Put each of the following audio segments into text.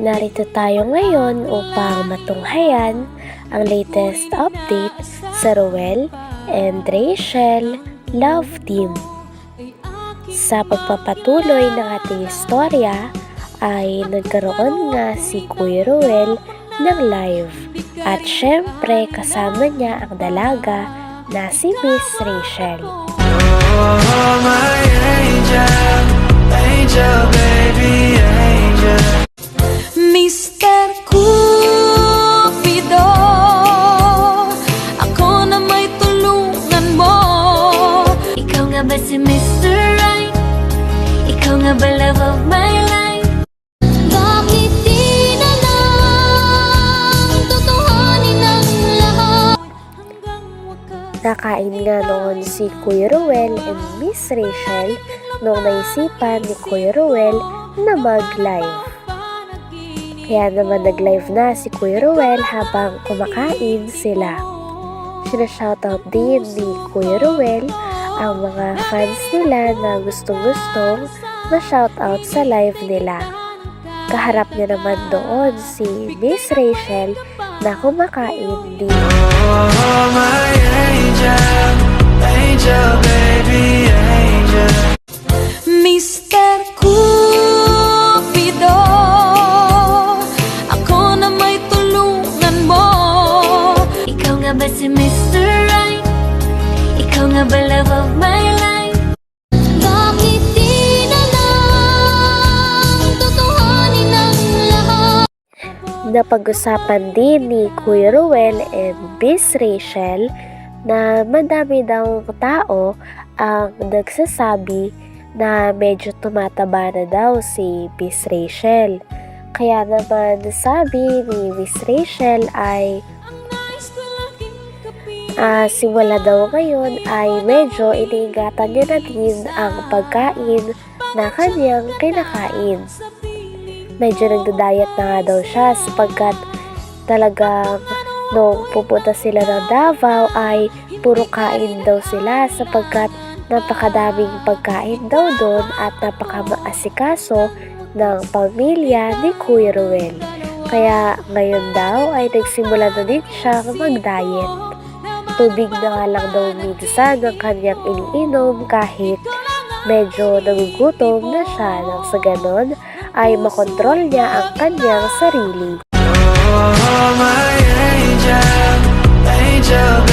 narito tayo ngayon upang matunghayan ang latest update sa Ruel and Rachel Love Team. Sa pagpapatuloy ng ating istorya ay nagkaroon nga si Kuya Ruel ng live at syempre kasama niya ang dalaga na si Miss Rachel. Oh, my angel, angel, baby, angel. Mr. Cupido Ako na may tulungan mo Ikaw nga ba si Mr. Right? Ikaw nga ba love of my life? Bakit di Tutuhanin ang lahat Nakain nga noon si Kuya Ruel and Miss Rachel nung naisipan ni Kuya Ruel na mag-live. Kaya naman nag-live na si Kuya Ruel habang kumakain sila. Sinashoutout din ni Kuya Ruel ang mga fans nila na gustong-gustong ma-shoutout sa live nila. Kaharap niya naman doon si Miss Rachel na kumakain din. Oh, my angel, angel, baby, angel. Ba si Mr. Right? Ikaw nga ba love of my life? Bakit di na lang Tutuhanin ang lahat? Napag-usapan din ni Kuya Ruel and Miss Rachel na madami daw tao ang nagsasabi na medyo tumataba na daw si Miss Rachel. Kaya naman sabi ni Miss Rachel ay ah, simula daw ngayon ay medyo iniingatan niya na din ang pagkain na kanyang kinakain medyo nagda-diet na nga daw siya sapagkat talagang nung pupunta sila ng Davao ay puro kain daw sila sapagkat napakadaming pagkain daw doon at napakamaasikaso ng pamilya ni Kuya Ruel. Kaya ngayon daw ay nagsimula na din siya mag-diet. Tubig na nga lang daw minsan ang kanyang iniinom kahit medyo nagugutom na siya nang sa ganon ay makontrol niya ang kanyang sarili. Oh, my angel, angel,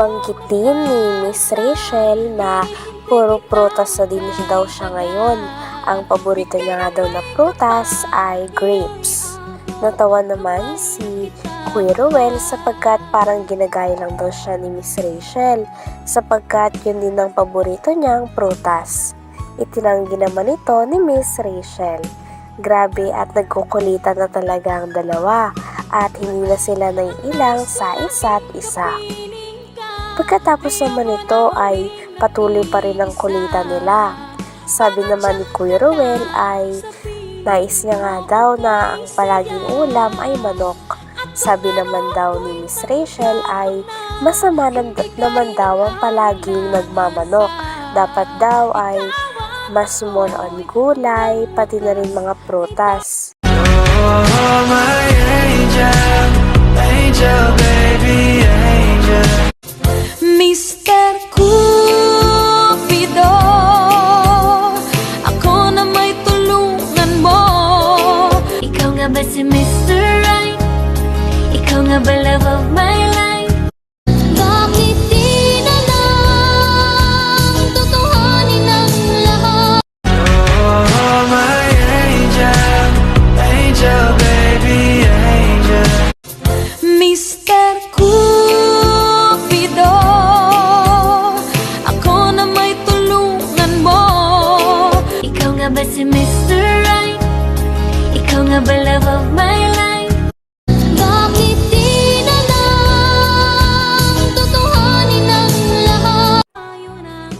Nabanggit din ni Miss Rachel na puro prutas na din daw siya ngayon. Ang paborito niya nga daw na prutas ay grapes. Natawa naman si Kuya Ruel sapagkat parang ginagaya lang daw siya ni Miss Rachel sapagkat yun din ang paborito niyang prutas. Itinanggi naman ito ni Miss Rachel. Grabe at nagkukulitan na talaga ang dalawa at hindi na sila naiilang sa isa't isa. Pagkatapos naman ito ay patuloy pa rin ang kulitan nila. Sabi naman ni Kuya Ruel ay nais niya nga daw na ang palaging ulam ay manok. Sabi naman daw ni Miss Rachel ay masama naman daw ang palaging nagmamanok. Dapat daw ay mas more on gulay, pati na rin mga prutas. Oh, my angel, angel, baby. Mr. Cupido Ako na may tulungan mo Ikaw nga ba si Mr. Right? Ikaw nga ba love of my life?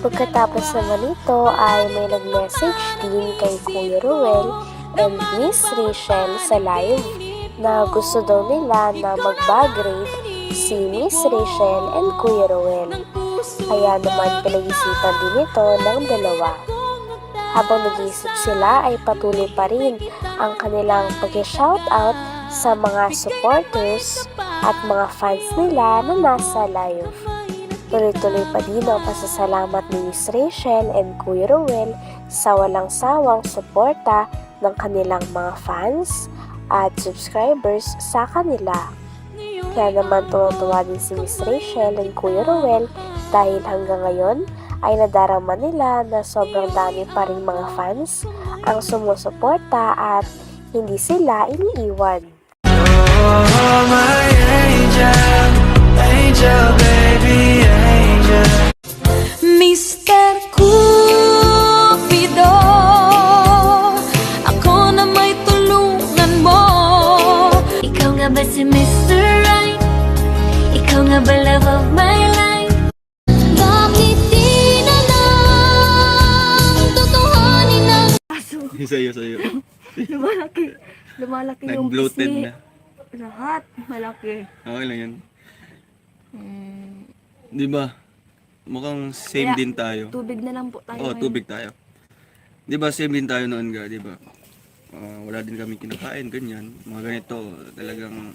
Pagkatapos naman ito ay may nag-message din kay Kuya Ruel and Miss Rachel sa live na gusto daw nila na mag-bagrade si Miss Rachel and Kuya Ruel. Kaya naman pinag-isipan din ito ng dalawa. Habang nag-iisip sila ay patuloy pa rin ang kanilang pag-shoutout sa mga supporters at mga fans nila na nasa live. Tuloy-tuloy pa din ang pasasalamat ni Miss Rachel and Kuya Ruel sa walang sawang suporta ng kanilang mga fans at subscribers sa kanila. Kaya naman tuwang-tuwa din si Miss Rachel and Kuya Ruel dahil hanggang ngayon ay nadarama nila na sobrang dami pa rin mga fans ang sumusuporta at hindi sila iniiwan. Oh, my angel, angel, baby, angel. Mr. Cupido Ako na may tulungan mo Ikaw nga ba si Mr. Right? Ikaw nga ba love of sa'yo, sa'yo. Lumalaki. Lumalaki yung Nag-bloated na. Lahat. Malaki. Okay lang yan. Hmm. Di ba? Mukhang same Kaya, din tayo. Tubig na lang po tayo. Oo, ngayon. tubig tayo. Di ba, same din tayo noon ga, di ba? Ah, wala din kami kinakain, ganyan. Mga ganito, talagang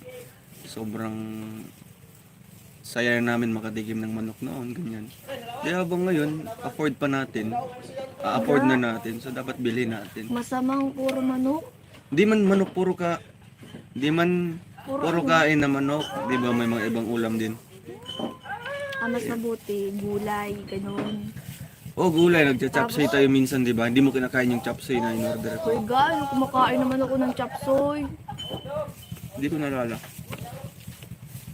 sobrang saya namin makatikim ng manok noon, ganyan. Di habang ngayon, afford pa natin. A-afford na natin, so dapat bilhin natin. Masamang puro manok. Di man manok puro ka, di man puro kain na manok, di ba may mga ibang ulam din. Ah, mas mabuti. Gulay. Ganun. Oh, gulay, nagcha-chapsay tayo minsan, di ba? Hindi mo kinakain yung chapsay na in-order ko. Uy, gaano kumakain naman ako ng chapsoy. Hindi ko nalala.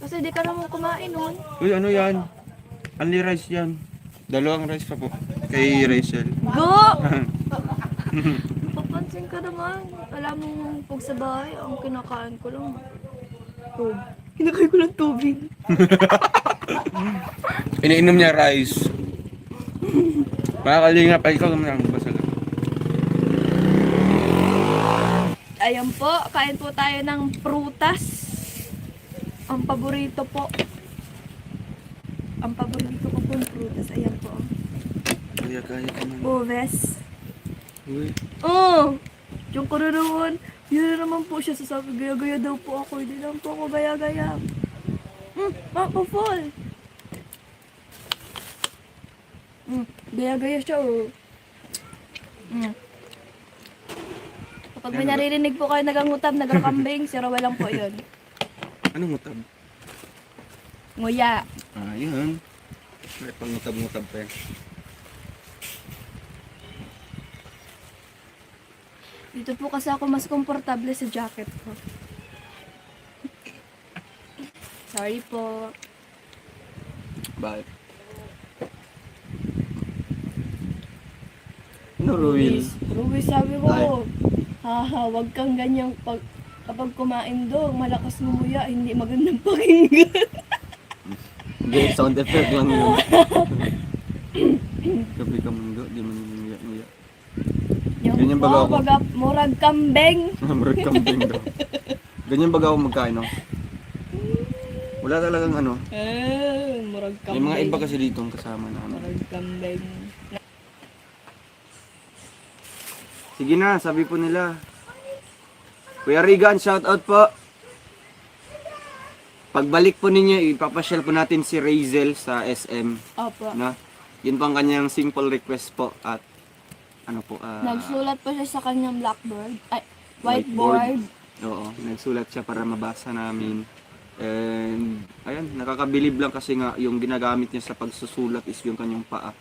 Kasi di ka naman kumain nun. Uy, ano yan? Only rice yan. Dalawang rice pa po. Kay Rachel. Go! Papansin ka naman. Alam mo, pag sa bahay, ang kinakain ko lang. Tubig. Kinakain ko lang tubig. Iniinom niya rice. Mga kalingap, ay ikaw naman ang basa lang. Ayan po, kain po tayo ng prutas. Ang paborito po. Ang paborito ko po ng prutas. Ayan po. Kaya kaya ka man. Uves. Uy, Oh! Yung karanawan, yun na naman po siya sasabi, gaya-gaya daw po ako. Hindi lang po ako gaya-gaya. Hmm, ako fall. Hmm, gaya-gaya siya oh. Hmm. Kapag may naririnig po kayo nagangutab, nagkakambing, si Rowell lang po yun. anong mutab? Nguya. Ah, yun. May pangutab-ngutab pa yan. Dito po kasi ako mas komportable sa jacket ko. Sorry po. Ano, Ruil? Ruiz, Ruiz, sabi ko, haha, wag kang ganyang pag, kapag kumain do, malakas lumuya, hindi magandang pakinggan. Hindi, sound effect lang yun. Gabi ka mundo, di man. Yung Ganyan baga ako. baga, murag kambeng. Marag kambing daw. Ganyan baga ako magkain, no? Wala talagang ano. Eh, murag May kambeng. mga iba kasi dito ang kasama na ano. Murag kambeng. Sige na, sabi po nila. Kuya Regan, shout out po. Pagbalik po ninyo, ipapasyal po natin si Razel sa SM. Opo. No? Yun po ang kanyang simple request po at ano po, ah, Nagsulat pa siya sa kanyang blackboard. Ay, Whiteboard. whiteboard. Oo, nagsulat siya para mabasa namin. And, ayan, nakakabilib lang kasi nga yung ginagamit niya sa pagsusulat is yung kanyang paa.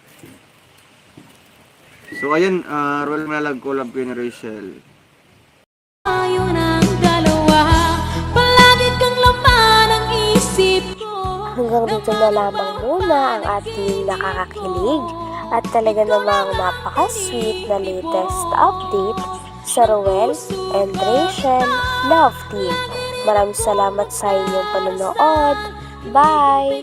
So, ayan, uh, roll na lang collab ko ni Rachel. Tayo ng dalawa Palagi kang laman ang isip ko Hanggang dito na lamang muna ang ating nakakakilig at talaga namang napaka-sweet na latest update sa Ruel and Rachel Love Team. Maraming salamat sa inyong panonood. Bye!